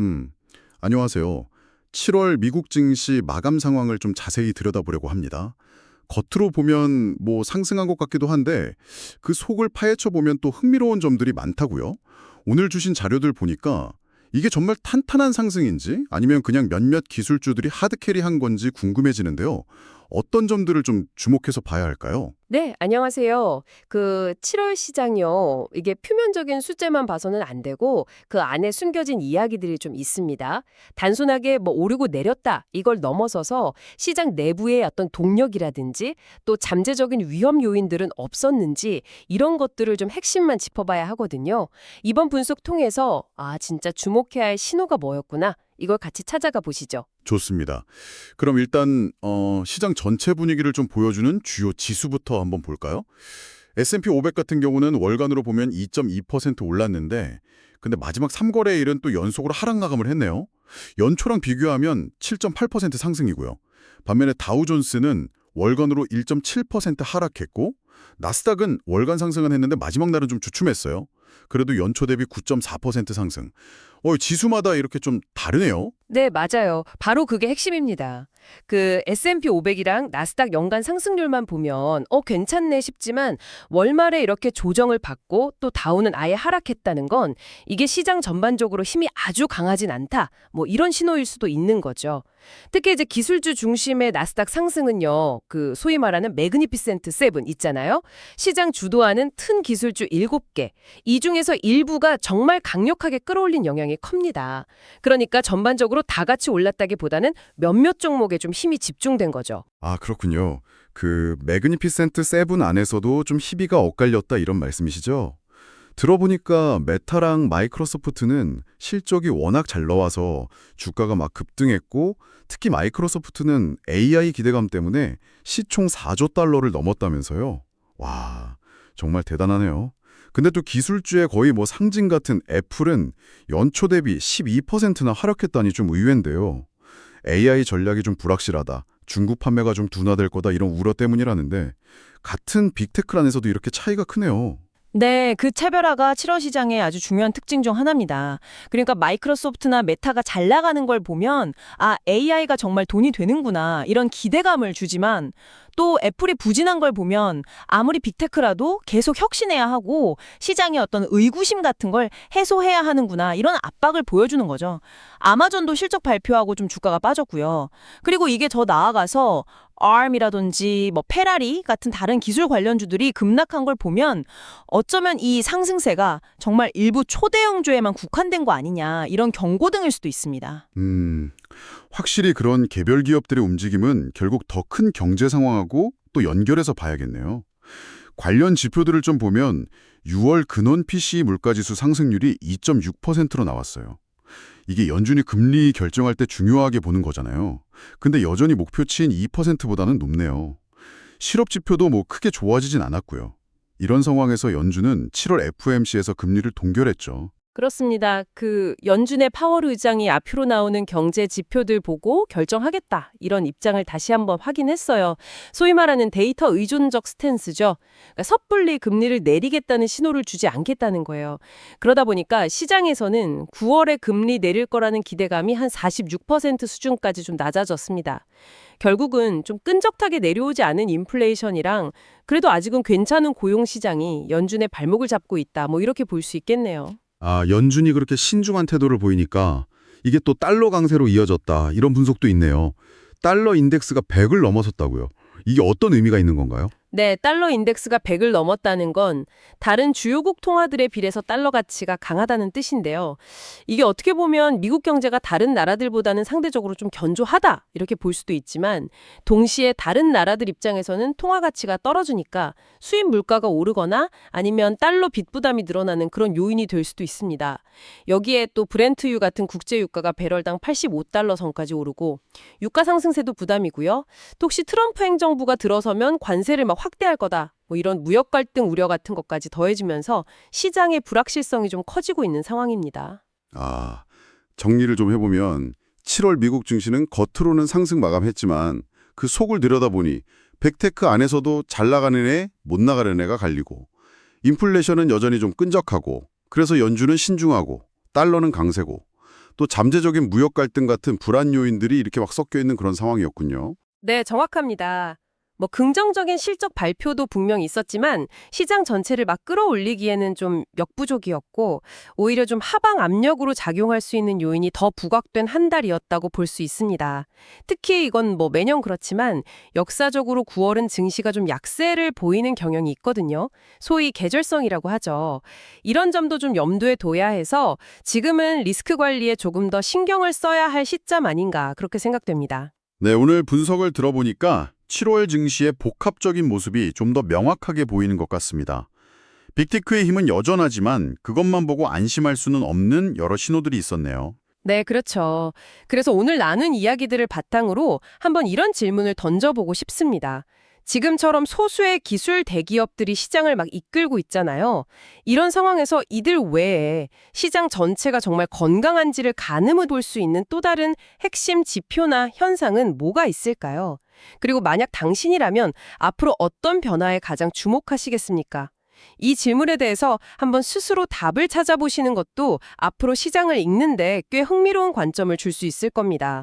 음, 안녕하세요. 7월 미국 증시 마감 상황을 좀 자세히 들여다보려고 합니다. 겉으로 보면 뭐 상승한 것 같기도 한데 그 속을 파헤쳐 보면 또 흥미로운 점들이 많다고요. 오늘 주신 자료들 보니까 이게 정말 탄탄한 상승인지 아니면 그냥 몇몇 기술주들이 하드캐리한 건지 궁금해지는데요. 어떤 점들을 좀 주목해서 봐야 할까요? 네, 안녕하세요. 그 7월 시장이요. 이게 표면적인 숫자만 봐서는 안 되고 그 안에 숨겨진 이야기들이 좀 있습니다. 단순하게 뭐 오르고 내렸다 이걸 넘어서서 시장 내부의 어떤 동력이라든지 또 잠재적인 위험 요인들은 없었는지 이런 것들을 좀 핵심만 짚어봐야 하거든요. 이번 분석 통해서 아, 진짜 주목해야 할 신호가 뭐였구나. 이걸 같이 찾아가 보시죠. 좋습니다. 그럼 일단 어, 시장 전체 분위기를 좀 보여주는 주요 지수부터 한번 볼까요? S&P 500 같은 경우는 월간으로 보면 2.2% 올랐는데 근데 마지막 3거래일은 또 연속으로 하락 마감을 했네요. 연초랑 비교하면 7.8% 상승이고요. 반면에 다우존스는 월간으로 1.7% 하락했고 나스닥은 월간 상승은 했는데 마지막 날은 좀 주춤했어요. 그래도 연초 대비 9.4% 상승. 어, 지수마다 이렇게 좀 다르네요. 네, 맞아요. 바로 그게 핵심입니다. 그 S&P 500이랑 나스닥 연간 상승률만 보면 어 괜찮네 싶지만 월말에 이렇게 조정을 받고 또 다우는 아예 하락했다는 건 이게 시장 전반적으로 힘이 아주 강하진 않다. 뭐 이런 신호일 수도 있는 거죠. 특히 이제 기술주 중심의 나스닥 상승은요. 그 소위 말하는 매그니피센트 세븐 있잖아요. 시장 주도하는 튼 기술주 7개. 이 중에서 일부가 정말 강력하게 끌어올린 영향이 큽니다. 그러니까 전반적으로 다 같이 올랐다기보다는 몇몇 종목에 좀 힘이 집중된 거죠. 아, 그렇군요. 그 매그니피센트 세븐 안에서도 좀 희비가 엇갈렸다 이런 말씀이시죠? 들어보니까 메타랑 마이크로소프트는 실적이 워낙 잘 나와서 주가가 막 급등했고 특히 마이크로소프트는 AI 기대감 때문에 시총 4조 달러를 넘었다면서요. 와, 정말 대단하네요. 근데 또 기술주의 거의 뭐 상징 같은 애플은 연초 대비 12%나 하락했다니 좀 의외인데요. AI 전략이 좀 불확실하다. 중국 판매가 좀 둔화될 거다 이런 우려 때문이라는데 같은 빅테크 안에서도 이렇게 차이가 크네요. 네, 그 차별화가 7월 시장의 아주 중요한 특징 중 하나입니다. 그러니까 마이크로소프트나 메타가 잘 나가는 걸 보면 아, AI가 정말 돈이 되는구나 이런 기대감을 주지만 또 애플이 부진한 걸 보면 아무리 빅테크라도 계속 혁신해야 하고 시장의 어떤 의구심 같은 걸 해소해야 하는구나 이런 압박을 보여주는 거죠. 아마존도 실적 발표하고 좀 주가가 빠졌고요. 그리고 이게 더 나아가서 ARM이라든지 뭐 페라리 같은 다른 기술 관련주들이 급락한 걸 보면 어쩌면 이 상승세가 정말 일부 초대형주에만 국한된 거 아니냐 이런 경고 등일 수도 있습니다. 음, 확실히 그런 개별 기업들의 움직임은 결국 더 큰 경제 상황하고 또 연결해서 봐야겠네요. 관련 지표들을 좀 보면 6월 근원 PCE 물가지수 상승률이 2.6%로 나왔어요. 이게 연준이 금리 결정할 때 중요하게 보는 거잖아요. 근데 여전히 목표치인 2%보다는 높네요. 실업 지표도 뭐 크게 좋아지진 않았고요. 이런 상황에서 연준은 7월 FOMC에서 금리를 동결했죠. 그렇습니다. 그 연준의 파월 의장이 앞으로 나오는 경제 지표들 보고 결정하겠다. 이런 입장을 다시 한번 확인했어요. 소위 말하는 데이터 의존적 스탠스죠. 그러니까 섣불리 금리를 내리겠다는 신호를 주지 않겠다는 거예요. 그러다 보니까 시장에서는 9월에 금리 내릴 거라는 기대감이 한 46% 수준까지 좀 낮아졌습니다. 결국은 좀 끈적하게 내려오지 않은 인플레이션이랑 그래도 아직은 괜찮은 고용 시장이 연준의 발목을 잡고 있다. 뭐 이렇게 볼 수 있겠네요. 아, 연준이 그렇게 신중한 태도를 보이니까 이게 또 달러 강세로 이어졌다. 이런 분석도 있네요. 달러 인덱스가 100을 넘어섰다고요. 이게 어떤 의미가 있는 건가요? 네, 달러 인덱스가 100을 넘었다는 건 다른 주요국 통화들에 비해서 달러 가치가 강하다는 뜻인데요. 이게 어떻게 보면 미국 경제가 다른 나라들보다는 상대적으로 좀 견조하다 이렇게 볼 수도 있지만 동시에 다른 나라들 입장에서는 통화 가치가 떨어지니까 수입 물가가 오르거나 아니면 달러 빚 부담이 늘어나는 그런 요인이 될 수도 있습니다. 여기에 또 브렌트유 같은 국제 유가가 배럴당 85달러 선까지 오르고 유가 상승세도 부담이고요. 또 혹시 트럼프 행정부가 들어서면 관세를 막 확대할 거다. 뭐 이런 무역 갈등 우려 같은 것까지 더해지면서 시장의 불확실성이 좀 커지고 있는 상황입니다. 아, 정리를 좀 해보면 7월 미국 증시는 겉으로는 상승 마감했지만 그 속을 들여다보니 빅테크 안에서도 잘 나가는 애, 못 나가는 애가 갈리고 인플레이션은 여전히 좀 끈적하고 그래서 연준은 신중하고 달러는 강세고 또 잠재적인 무역 갈등 같은 불안 요인들이 이렇게 막 섞여 있는 그런 상황이었군요. 네, 정확합니다. 뭐 긍정적인 실적 발표도 분명 있었지만 시장 전체를 막 끌어올리기에는 좀 역부족이었고 오히려 좀 하방 압력으로 작용할 수 있는 요인이 더 부각된 한 달이었다고 볼 수 있습니다. 특히 이건 뭐 매년 그렇지만 역사적으로 9월은 증시가 좀 약세를 보이는 경향이 있거든요. 소위 계절성이라고 하죠. 이런 점도 좀 염두에 둬야 해서 지금은 리스크 관리에 조금 더 신경을 써야 할 시점 아닌가 그렇게 생각됩니다. 네, 오늘 분석을 들어보니까 7월 증시의 복합적인 모습이 좀 더 명확하게 보이는 것 같습니다. 빅테크의 힘은 여전하지만 그것만 보고 안심할 수는 없는 여러 신호들이 있었네요. 네, 그렇죠. 그래서 오늘 나눈 이야기들을 바탕으로 한번 이런 질문을 던져보고 싶습니다. 지금처럼 소수의 기술 대기업들이 시장을 막 이끌고 있잖아요. 이런 상황에서 이들 외에 시장 전체가 정말 건강한지를 가늠해 볼 수 있는 또 다른 핵심 지표나 현상은 뭐가 있을까요? 그리고 만약 당신이라면 앞으로 어떤 변화에 가장 주목하시겠습니까? 이 질문에 대해서 한번 스스로 답을 찾아보시는 것도 앞으로 시장을 읽는데 꽤 흥미로운 관점을 줄 수 있을 겁니다.